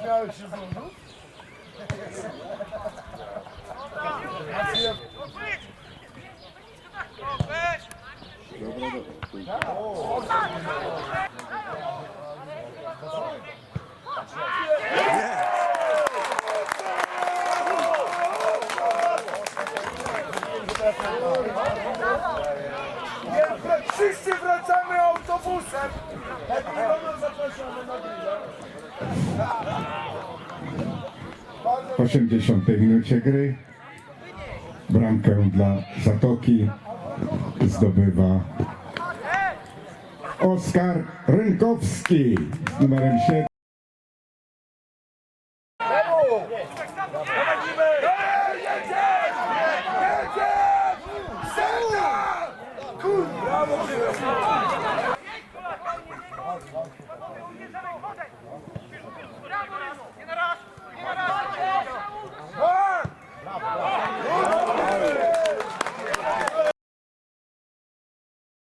Śmiałeś się znowu? Wszyscy wracamy autobusem! Jak nie będą zapraszane na grilla. W 80 minucie gry bramkę dla Zatoki zdobywa Oskar Rynkowski z numerem 7. 아,